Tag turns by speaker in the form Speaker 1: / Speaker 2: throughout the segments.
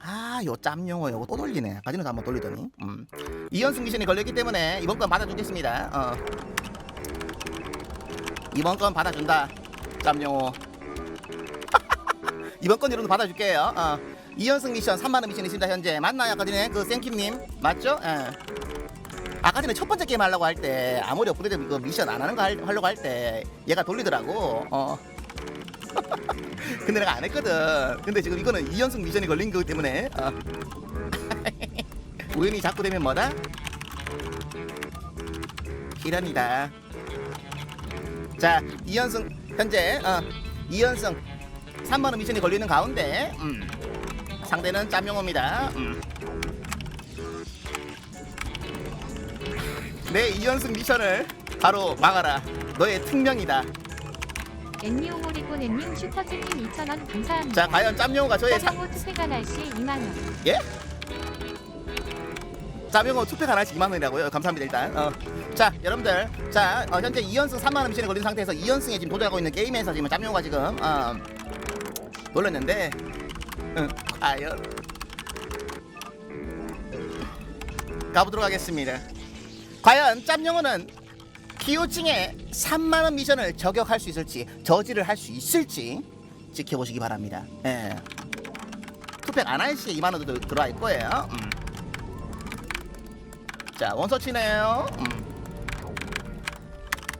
Speaker 1: 아, 요 짬용어 요거 또 돌리네. 가지노도 한번 돌리더니. 음. 이연승 미션이 걸렸기 때문에 이번 건 받아주겠습니다. 어. 이번 건 받아준다. 짬용어. 이번 건 이런도 받아줄게요. 어. 이연승 미션 3만 원 미션 있습니다 현재 맞나요 아까 전에 그 생킴님 맞죠? 예. 아까 전에 첫 번째 게임 하려고 할 때 아무리 업그레이드 그 미션 안 하는 거 할, 하려고 할 때 얘가 돌리더라고. 어. 근데 내가 안 했거든. 근데 지금 이거는 2연승 미션이 걸린 거기 때문에 어. 우연히 자꾸 되면 뭐다? 기란이다. 자, 2연승 현재 어, 2연승 3만 원 미션이 걸리는 가운데 음, 상대는 짬용호입니다. 음. 내 2연승 미션을 바로 막아라. 너의 특명이다.
Speaker 2: 엔니오 모리코네님 슈퍼채팅 2,000원 감사합니다.
Speaker 1: 자, 과연 짬용호가 저의 사,
Speaker 2: 짜장호 투페가 날씨 2만원.
Speaker 1: 예? 짬용호 투팩 하나씩 2만 원이라고요. 감사합니다 일단. 어. 자 여러분들, 자 어, 현재 2연승 3만 원 미션에 걸린 상태에서 2연승에 지금 도전하고 있는 게임에서 지금 짬용호가 지금 어, 놀랐는데, 응, 과연 가보도록 하겠습니다. 과연 짬용호는 키오칭의 3만 원 미션을 저격할 수 있을지, 저지를 할 수 있을지 지켜보시기 바랍니다. 예. 투팩 안할 시에 2만 원도 들어와 있을 거예요. 음. 자 원서치네요. 음.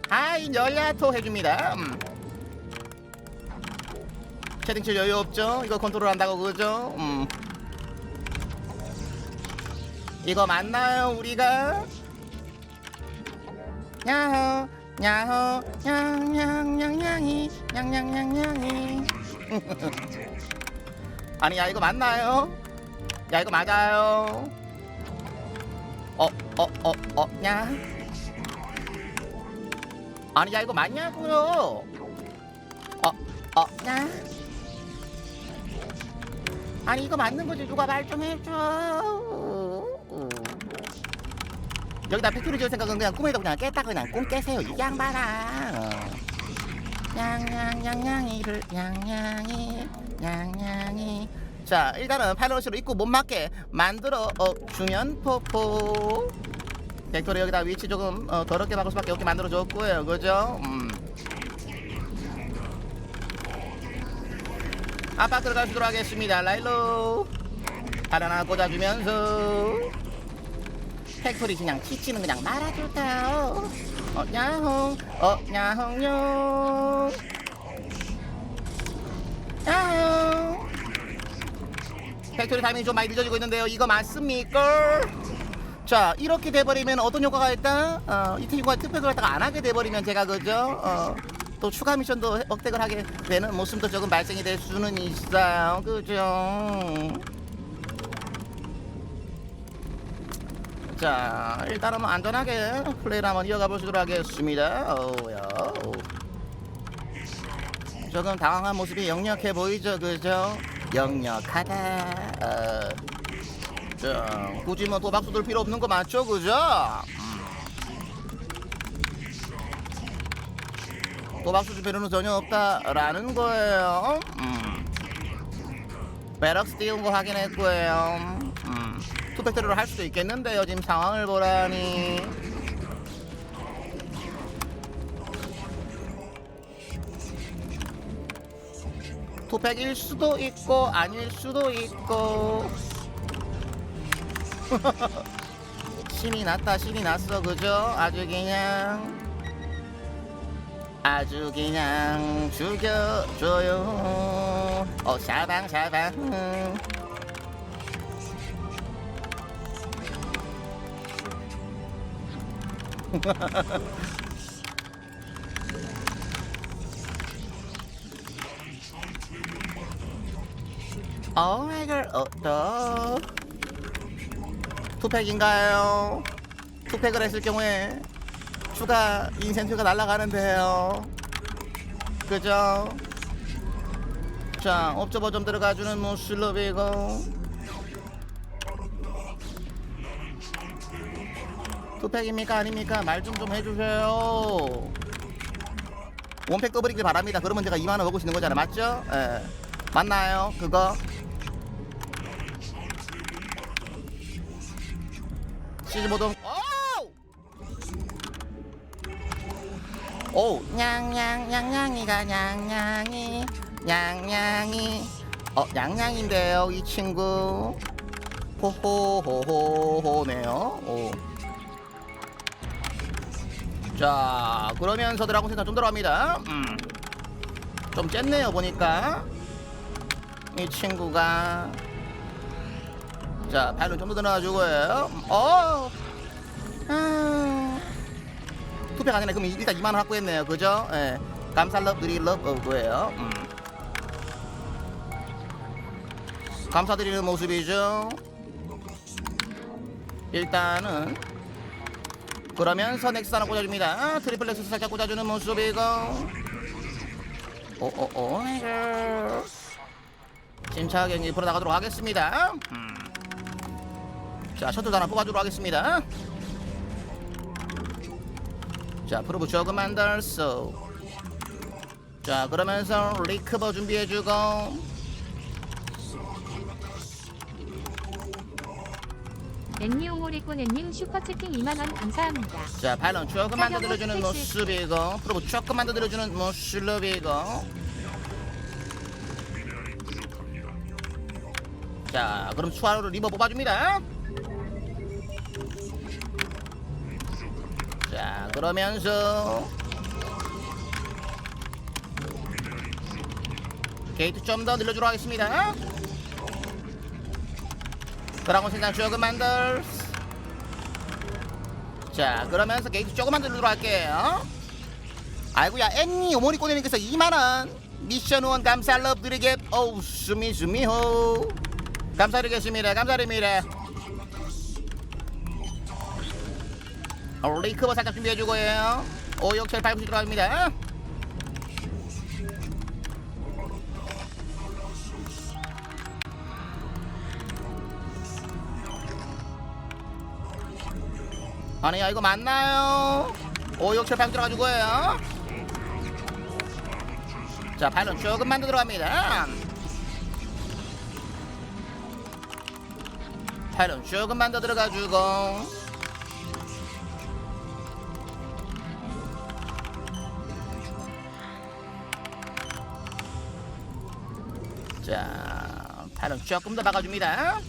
Speaker 1: 하이 열야토 해줍니다. 음. 채팅칠 여유 없죠? 이거 컨트롤 한다고 그죠? 음. 이거 맞나요 우리가? 야호 야호 냥냥냥냥이 냥냥냥냥이 아니 야 이거 맞나요? 야 이거 맞아요? 어어어어 냐? 아니 야 이거 맞냐고요? 어어 냐? 아니 이거 맞는 거지 누가 말 좀 해줘. 여기다 팩토리 지을 생각은 그냥 꿈에도 그냥 깼다 그냥 꿈 깨세요 이 양반아. 어. 냥냥냥냥이를 냥냥이 냥냥이 자 일단은 파이러시로 입구 못 맞게 만들어 어, 주면 포포 벡터리 여기다 위치 조금 어, 더럽게 박을 수밖에 없게 만들어 줬고요 그죠 음. 아빠 들어가시도록 하겠습니다 라일로 하나 꽂아주면서 팩토리 그냥 키치는 그냥 말아줄까요 어 야홍 어 야홍요 야홍 팩토리 타이밍이 좀 많이 늦어지고 있는데요 이거 맞습니까? 자 이렇게 돼버리면 어떤 효과가 있다? 어, 이 친구가 특별을 갖다가 안 하게 돼버리면 제가 그죠? 어, 또 추가 미션도 억택을 하게 되는 모습도 조금 발생이 될 수는 있어요 그죠? 자 일단은 뭐 안전하게 플레이를 한번 이어가 보시도록 하겠습니다 어우야 조금 당황한 모습이 역력해 보이죠 그죠 역력하다 어. 자 굳이 뭐 도박 수 들 필요 없는 거 맞죠 그죠 음. 도박수 줄 필요는 전혀 없다라는 거예요 음. 베럭스 띄운 거 확인했고요 음. 투팩트리로 할 수도 있겠는데요 지금 상황을 보라니. 투팩일 수도 있고 아닐 수도 있고. 신이 났다 신이 났어 그죠? 아주 그냥. 아주 그냥 죽여줘요. 어 샤방 샤방 어이걸 어떠 투팩인가요? 투팩을 했을 경우에 추가 인센티브가 날아가는데요 그죠? 자 옵저버 좀 들어가주는 모슬럽이고 스펙입니까 아닙니까? 말 좀 좀 해주세요. 원팩 떠버리길 바랍니다. 그러면 제가 2만원 먹을 수 있는 거잖아요. 맞죠? 예. 맞나요? 그거? 시즈모동 오! 오! 냥냥냥냥이가 냥냥이 냥냥이 어 냥냥인데요 이 친구 호호호호호네요 오 자 그러면서 드라곤 센터 좀 들어갑니다. 음. 좀 쨌네요 보니까. 이 친구가. 자 발은 좀더 늘어가지고요. 어? 음. 투표가 아니라 그럼 일단 2만원 확보했네요. 그죠? 예. 감사럽 느리럽 거고요. 음. 감사드리는 모습이죠. 일단은 그러면서 넥스 하나 꽂아줍니다. 트리플 넥스 살짝 꽂아주는 모습이고. 오오오 침착하게 이제 풀어 나가도록 하겠습니다. 음. 자 셔틀 하나 뽑아주도록 하겠습니다. 자 프로브 조금 만들었어 자 그러면서 리커버 준비해주고
Speaker 2: 앤니 오모리꼬네님 슈퍼채팅 2만원 감사합니다.
Speaker 1: 자 발론 조금만 더
Speaker 2: 사격은
Speaker 1: 들어주는. 모습이고. 프로브 조금만 더 들어주는 모습이고. 자 그럼 추가로 리버 뽑아줍니다. 자 그러면서. 게이트 좀 더 늘려주도록 하겠습니다 드라곤 생산 조금 만들. 자 그러면서 게이트 조금만 들도록 할게요. 아이고야 앤니 오모리 꼬내님께서 2만원 미션 후원 감사 러브 드리게. 어우 수미 수미호. 감사드리겠습니다. 감사드립니다. 어, 리커버 살짝 준비해주고요. 567 8 9 들어갑니다 아니야 이거 맞나요? 567 8 들어가지고요. 자 발론 조금만 더 들어갑니다. 발론 조금만 더 들어가지고. 자 발론 조금 더 박아줍니다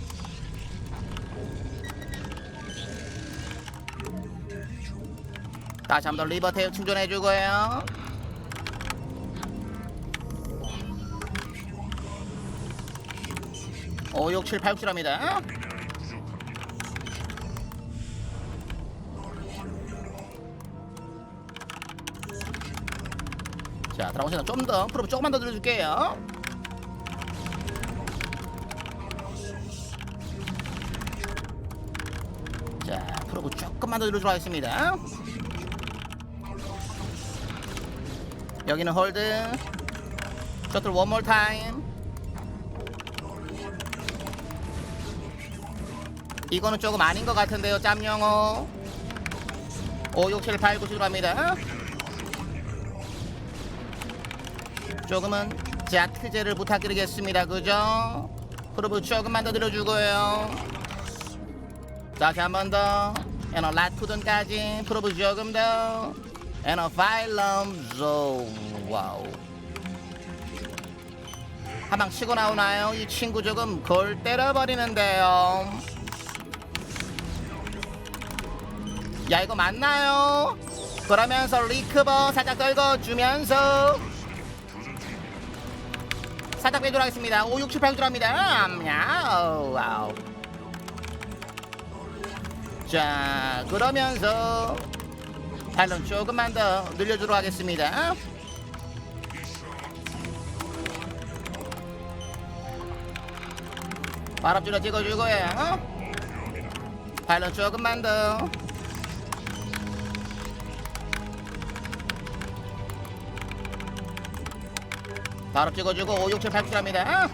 Speaker 1: 다시 한번 리버 테일 충전해주고요 오, 6, 7, 8, 9, 7합니다. 자, 드라곤 시나 좀더 프로브 조금만 더 들려줄게요. 자, 프로브 조금만 더 들려주도록 하겠습니다. 여기는 홀드. 셔틀 원몰 타임. 이거는 조금 아닌 것 같은데요, 짬영어. 5, 6, 7, 8, 9, 10 갑니다. 조금은 자크제를 부탁드리겠습니다. 그죠? 프로브 조금만 더 들어주고요. 다시 한 번 더. 에너 라투던까지 프로브 조금 더. 에너 파일럼 조 와우. 한방 치고 나오나요? 이 친구 조금 골 때려버리는데요. 야 이거 맞나요? 그러면서 리크버 살짝 떨궈주면서 살짝 빼도록 하겠습니다 5, 6, 7, 8 들어갑니다 야우, 와우. 자 그러면서 발론 조금만 더 늘려주도록 하겠습니다. 바람줄로 찍어주고요 발론 조금만 더. 바로 찍어주고 5, 6, 7, 8 필요합니다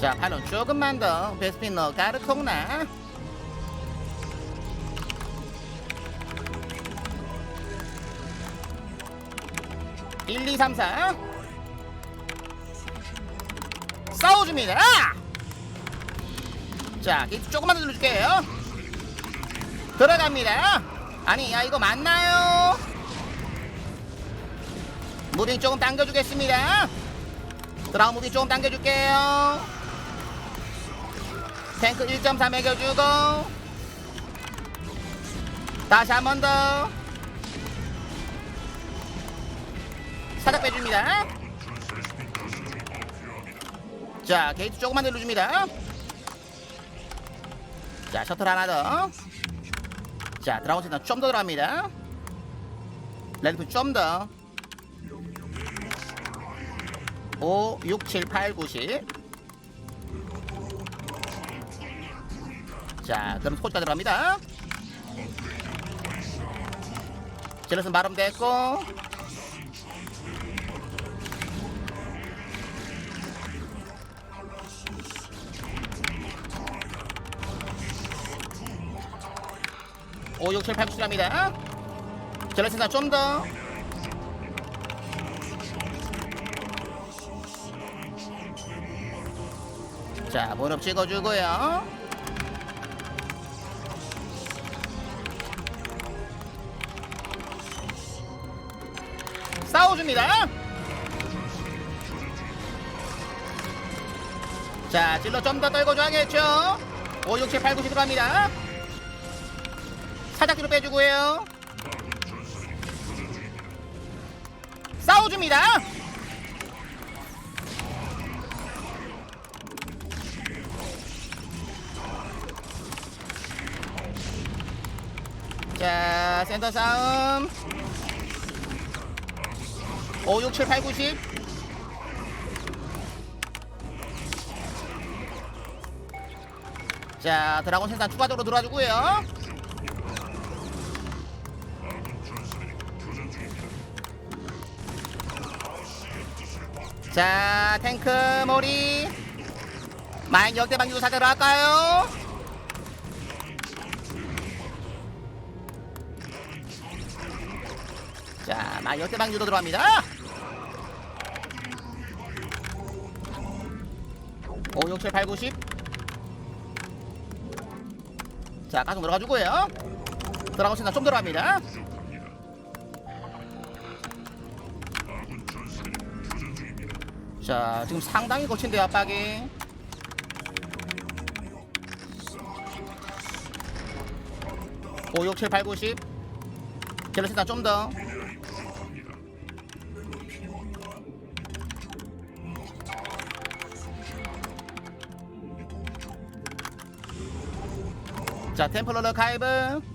Speaker 1: 자 발론 조금만 더. 베스핀 너 가르통나 1, 2, 3, 4 싸워줍니다. 자 조금만 더 눌러줄게요. 들어갑니다. 아니 야 이거 맞나요? 무빙 조금 당겨주겠습니다. 드라운 무빙 조금 당겨줄게요. 탱크 1.4 매겨주고. 다시 한 번 더 살짝 빼줍니다. 자 게이트 조금만 눌러줍니다. 자 셔틀 하나 더자 드라곤 센터 좀 더 들어갑니다. 렐프 좀더. 5, 6, 7, 8, 9, 10 자, 그럼 소지가 들어갑니다. 질럿은 마름 됐고 오, 6, 7, 8, 9 들어갑니다. 질럿 생산 좀 더. 자, 무릎 찍어주고요. 싸워줍니다. 자, 찔러 좀 더 떨궈줘야겠죠? 5, 6, 7, 8, 9, 10 들어갑니다. 뒤로 빼주고요. 싸워줍니다. 자, 센터 싸움. 5, 6, 7, 8, 9, 10. 자, 드라곤 생산 추가적으로 들어와주고요. 자, 탱크 몰이. 마인 역대방 유사 들어갈까요? 자, 마인 역대방 유도 들어갑니다. 5, 6, 7, 8, 9, 10. 자, 가속 들어가주고요. 드라곤 신나 좀 들어갑니다. 자, 지금 상당히 거친데요, 압박이. 오, 6, 7, 8, 9, 10. 젤러 신나 좀 더. 자, 템플러러 가이브.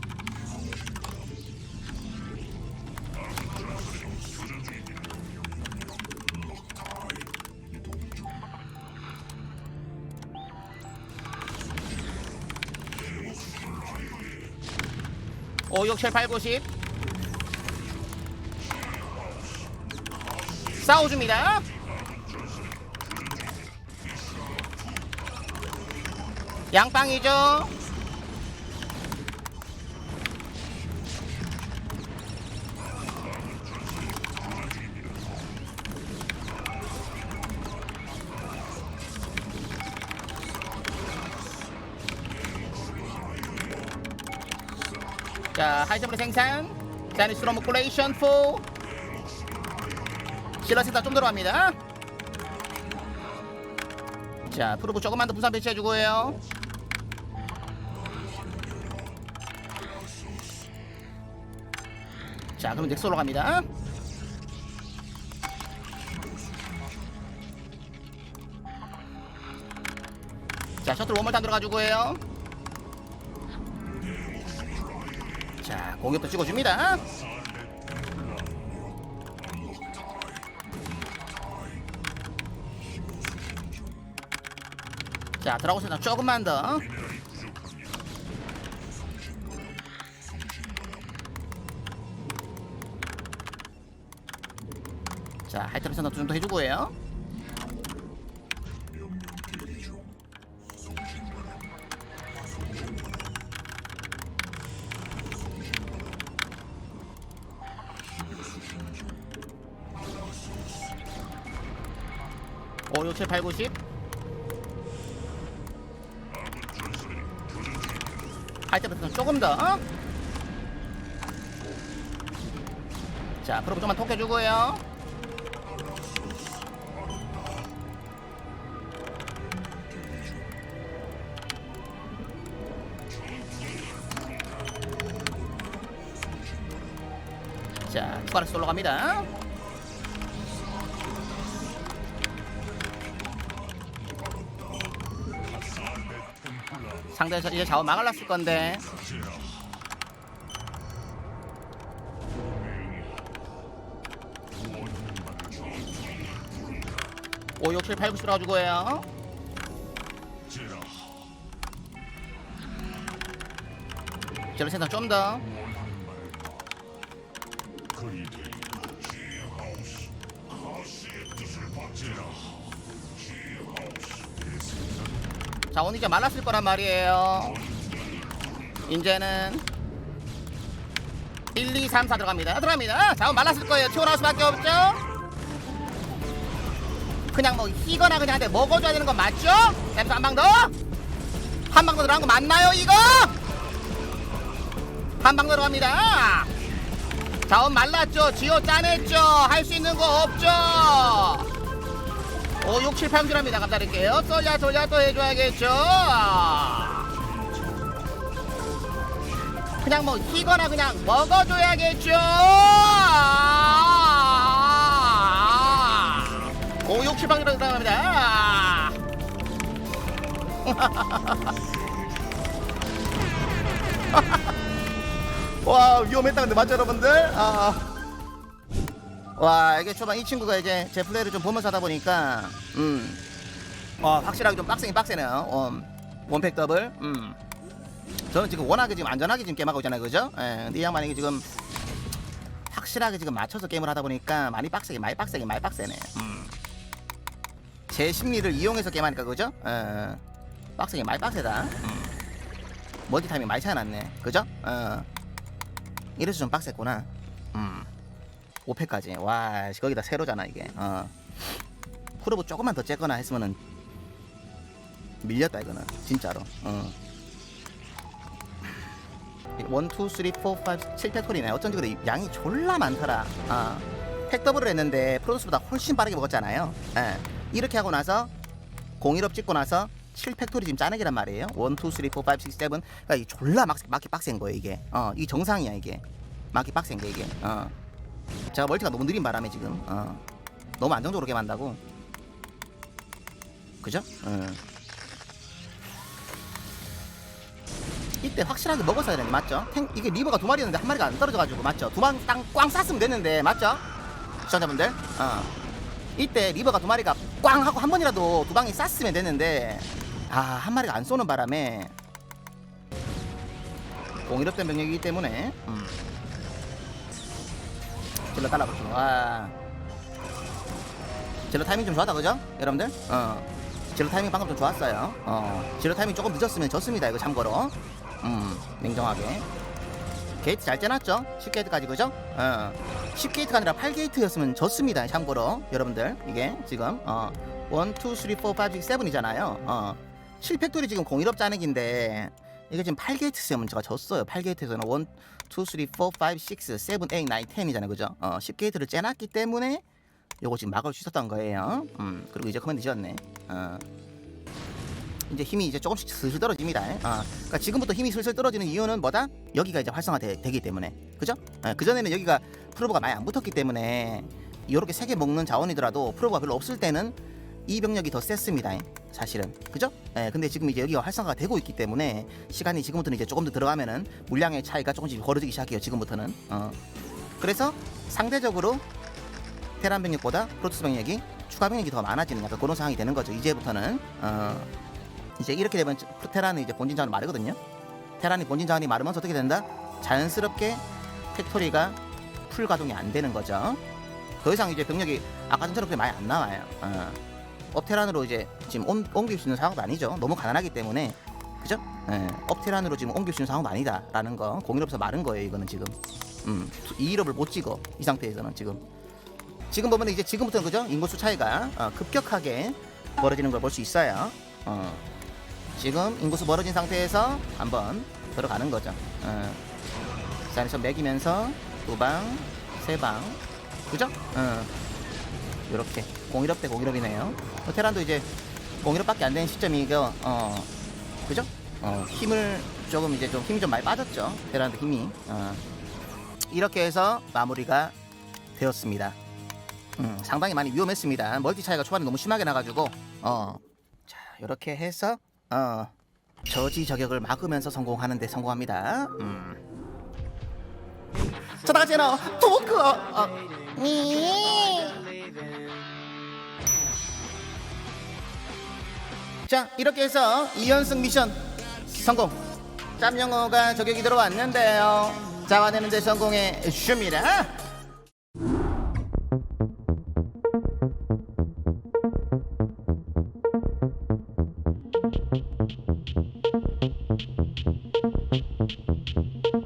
Speaker 1: 오, 6, 7, 8, 9, 10. 싸워줍니다. 양빵이죠. 자, 하이점으로 생산. 자니스로 모콜레이션 4. 실러 센터 좀 들어갑니다. 자, 프로브 조금만 더 부산 배치해주고요. 자, 그럼 넥솔로 갑니다. 자, 셔틀 원몰탄 들어가지고요. 공격도 찍어줍니다. 자, 들어가고서 조금만 더. 자, 하이트를 선도 좀더 해주고요. 오, 6, 7, 8, 9, 10. 할 때부터 조금 더 어? 자 프로브 좀만 톡해주고요 자 추가로 솔로 갑니다 상대에서 이제 좌우 막아놨을 건데. 오, 6, 7, 8, 9, 10 들어가지고요. 제로 센터 좀더 자 오늘 이제 말랐을 거란 말이에요 이제는 1, 2, 3, 4 들어갑니다 들어갑니다 자 오늘 말랐을 거예요 튀어나올 수밖에 없죠 그냥 뭐 희거나 그냥 한테 먹어줘야 되는 건 맞죠? 여기서 한방 더? 한 방 더 들어간 거 맞나요 이거? 한 방 더 들어갑니다 자원 말랐죠? 지호 짜냈죠? 할 수 있는 거 없죠? 5, 6, 7, 8 줄합니다. 감사드릴게요. 쏠려 돌려 또 해줘야겠죠. 그냥 뭐 희거나 그냥 먹어줘야겠죠. 5, 6, 7, 8 줄로 들어갑니다. 와 위험했다 근데 맞죠 여러분들? 아. 와 이게 초반 이 친구가 이제 제 플레이를 좀 보면서 하다 보니까 음. 어, 확실하게 좀 빡세긴 빡세네요. 어, 원팩 더블. 음. 저는 지금 워낙에 지금 안전하게 지금 게임하고 있잖아요. 그죠? 예 근데 이 양반이 지금 확실하게 지금 맞춰서 게임을 하다 보니까 많이 빡세게 많이 빡세게 많이 빡세네. 음 제 심리를 이용해서 게임하니까 그죠? 예. 빡세게 많이 빡세다. 음. 멀티 타이밍 많이 차이 났네. 그죠? 어. 이래서 좀 빡셌구나. 음 5패까지. 와 씨, 거기다 세로잖아 이게. 어. 프로브 조금만 더 쬐거나 했으면은 밀렸다 이거는. 진짜로. 어. 1, 2, 3, 4, 5, 7팩토리네. 어쩐지 그래. 양이 졸라 많더라. 아 팩더블을 했는데 프로듀스보다 훨씬 빠르게 먹었잖아요. 예. 이렇게 하고 나서 공일업 찍고 나서 7팩토리 지금 짜내기란 말이에요. 1, 2, 3, 4, 5, 6, 7 그러니까 이 졸라 막, 막기 빡센 거예요 이게. 어, 이 정상이야 이게. 막기 빡센 게 이게. 어. 제가 멀티가 너무 느린 바람에 지금 어, 너무 안정적으로 게임한다고 그죠? 어. 이때 확실하게 먹었어야 되는데 맞죠? 탱, 이게 리버가 두 마리였는데 한 마리가 안 떨어져가지고 맞죠? 두방 땅꽝 쐈으면 됐는데 맞죠? 시청자분들 어. 이때 리버가 두 마리가 꽝 하고 한 번이라도 두 방이 쐈으면 됐는데 아한 마리가 안 쏘는 바람에 공일업된 병력이기 때문에 음. 질러 달라붙죠. 와 질러 타이밍 좀 좋았다 그죠? 여러분들? 어. 질러 타이밍 방금 좀 좋았어요. 어. 질러 타이밍 조금 늦었으면 졌습니다 이거 참고로. 음 냉정하게. 게이트 잘 째놨죠? 10게이트까지 그죠? 어. 10게이트가 아니라 8게이트였으면 졌습니다 참고로. 여러분들 이게 지금 어 1, 2, 3, 4, 5, 6, 7이잖아요. 어. 7팩토리 지금 공일업 짜내기인데 이게 지금 8게이트였으면 제가 졌어요 8게이트에서는 1, 2, 3, 4, 5, 6, 7, 8, 9, 10이잖아요 그죠? 어 10게이트를 째놨기 때문에 요거 지금 막을 수 있었던 거예요 음 그리고 이제 커맨드 지었네 어 이제 힘이 이제 조금씩 슬슬 떨어집니다. 어, 그러니까 지금부터 힘이 슬슬 떨어지는 이유는 뭐다? 여기가 이제 활성화되기 때문에, 그죠? 그 전에는 여기가 프로브가 많이 안 붙었기 때문에 이렇게 세개 먹는 자원이더라도 프로브가 별로 없을 때는 이 병력이 더 셌습니다. 사실은, 그죠? 예, 근데 지금 이제 여기가 활성화가 되고 있기 때문에 시간이 지금부터는 이제 조금 더 들어가면은 물량의 차이가 조금씩 벌어지기 시작해요. 지금부터는. 어. 그래서 상대적으로 테란 병력보다 프로토스 병력이 추가 병력이 더 많아지는 약간 그런 상황이 되는 거죠. 이제부터는. 어. 이제 이렇게 되면 테란이 이제 본진 자원이 마르거든요. 테란이 본진 자원이 마르면서 어떻게 된다? 자연스럽게 팩토리가 풀 가동이 안 되는 거죠. 더 이상 이제 병력이 아까 전처럼 많이 안 나와요. 어. 업테란으로 이제 지금 옮, 옮길 수 있는 상황도 아니죠. 너무 가난하기 때문에 그죠? 예. 업테란으로 지금 옮길 수 있는 상황도 아니다라는 거 공일업에서 마른 거예요. 이거는 지금 음, 이 1업을 못 찍어 이 상태에서는 지금 지금 보면 이제 지금부터는 그죠? 인구수 차이가 어, 급격하게 벌어지는 걸 볼 수 있어요. 어. 지금 인구수 멀어진 상태에서 한번 들어가는 거죠. 어. 자, 그래서 매기면서 두 방, 세 방, 그죠? 어. 이렇게 공일업 대 공일업이네요. 어, 테란도 이제 공일업밖에 안 되는 시점이고, 어, 그죠? 어, 힘을 조금 이제 좀 힘이 좀 많이 빠졌죠. 테란도 힘이. 어. 이렇게 해서 마무리가 되었습니다. 음, 상당히 많이 위험했습니다. 멀티 차이가 초반에 너무 심하게 나가지고, 어, 자, 이렇게 해서, 어, 저지 저격을 막으면서 성공하는데 성공합니다. 음. 토크. 자, 이렇게 해서 2연승 미션 성공. 짬영어가 저격이 들어왔는데요. 잡아내는 데 성공해 줍니다.